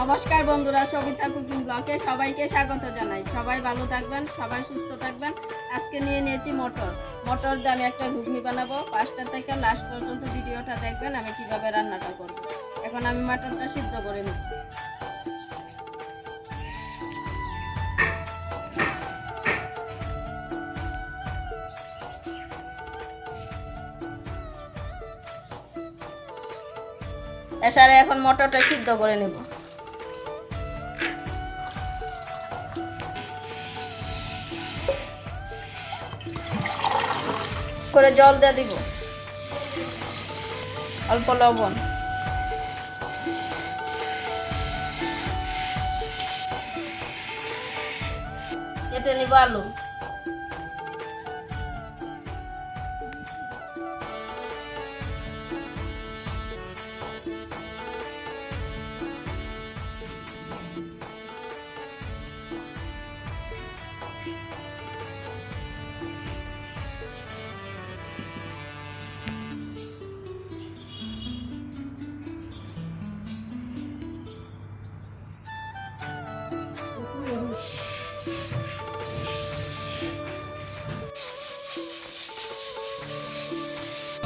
নমস্কার বন্ধুরা, সবিতা কুকিং ব্লকে সবাইকে স্বাগত জানাই। সবাই ভালো থাকবেন, সবাই সুস্থ থাকবেন। আজকে নিয়ে নিয়েছি মটর। মটর দিয়ে আমি একটা ঘুগনি বানাবো। পাঁচটা থেকে লাস্ট পর্যন্ত ভিডিওটা দেখবেন আমি কীভাবে রান্নাটা করব। এখন আমি মটরটা সিদ্ধ করে নেব। এসারে এখন মটরটা সিদ্ধ করে নেব। করে জল দিয়ে দিব। অল্প লবণ। কেটে নিব আলু।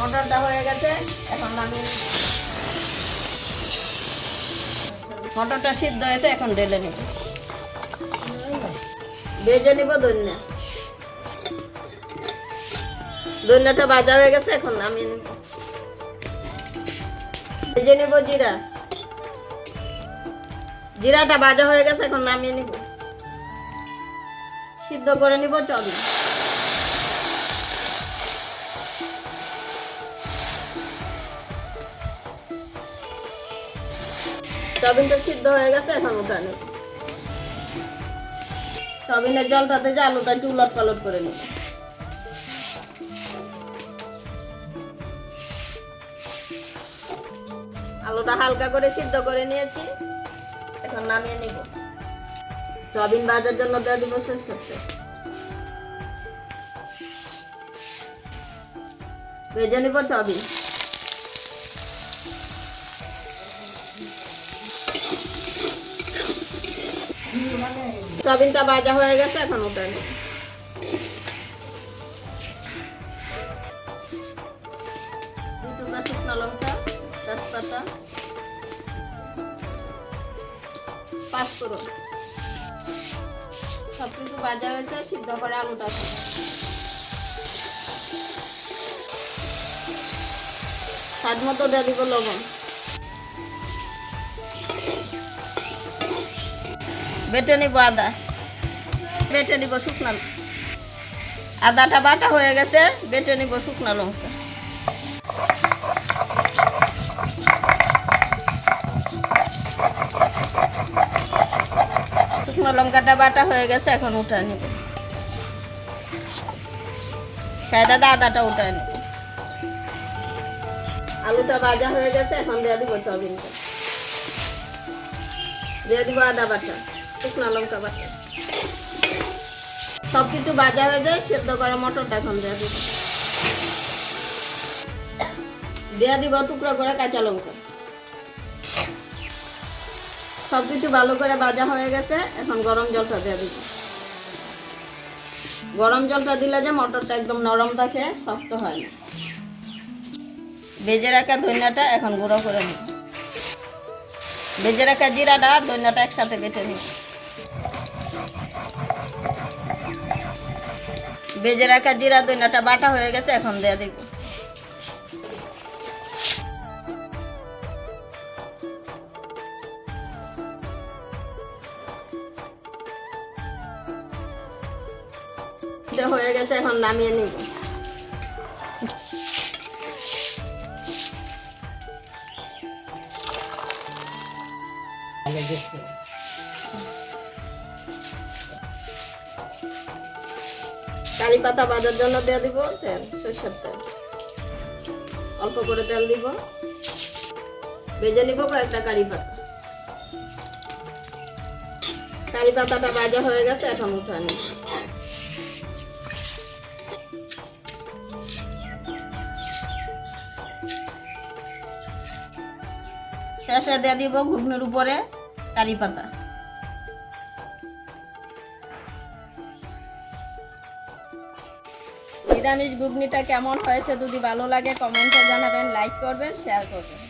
মটরটা হয়ে গেছে, এখন আমি মটরটা সিদ্ধ হয়েছে, এখন ঢেলে নিব। ভেজে নিব দইনা দইনাটা ভাজা হয়ে গেছে, এখন আমি ভেজে নিব জিরা। জিরাটা ভাজা হয়ে গেছে, এখন নামিয়ে নিব। সিদ্ধ করে নিব চল সয়াবিনটা সিদ্ধ হয়ে গেছে, এখন উঠা নেব। সয়াবিনের জলটাতে যে আলুটা একটু উলট পালট করে নেব। আলুটা হালকা করে সিদ্ধ করে নিয়েছি, এখন নামিয়ে নিব। সয়াবিন ভাজার জন্য দিয়ে দিব সরষের তেল। ভেজে নিব সয়াবিন সয়াবিনটা ভাজা হয়ে গেছে, এখন ওটা টুকরা শুকনো লঙ্কা, তেজপাতা, পাঁচফোড়ন। সব কিছু ভাজা হয়েছে, সিদ্ধ করে আলুটা। স্বাদ মতো দিয়ে দিব লবণ। বেটে নিব আদা। বেটে নিব শুকনো আদাটা বাটা হয়ে গেছে, বেটে নিব শুকনো লঙ্কা। শুকনো লঙ্কাটা বাটা হয়ে গেছে, এখন উঠা নিব। সাদা আদাটা উঠায় নিব। আলুটা ভাজা হয়ে গেছে, এখন দিয়ে দিব চবিনটা দিয়ে দিব আদা বাটা। শুকনো লঙ্কা বাটা। সব কিছু ভাজা হয়ে যায়, সেদ্ধ করা মটরটা এখন দিয়ে দিব। দিয়ে দিব টুকরো করে কাঁচা লঙ্কা। সব কিছু ভালো করে ভাজা হয়ে গেছে, এখন গরম জলটা দিয়ে দিব। গরম জলটা দিলে যে মটরটা একদম নরম থাকে, শক্ত হয় না। বেজে রাখা ধনিয়াটা এখন গুঁড়ো করে নিব। ভেজে রাখা জিরাটা ধনিয়াটা একসাথে বেটে নিব। ভেজে রাখা জিরা ধনিয়াটা বাটা হয়ে গেছে, এখন দিয়ে দিব। হয়ে গেছে, এখন নামিয়ে নিব। কারি পাতা ভাজার জন্য দিয়ে দিব তেল, সরষের তেল। অল্প করে তেল দিব। ভেজে নিব কয়েকটা কারি পাতা কারি পাতাটা ভাজা হয়ে গেছে, এখন উঠা নিব। শেষে দিয়ে দিব ঘুগনির উপরে কারি পাতা নিরামিষ ঘুগনিটা কেমন হয়েছে যদি ভালো লাগে কমেন্টে জানাবেন লাইক করবেন শেয়ার করবেন।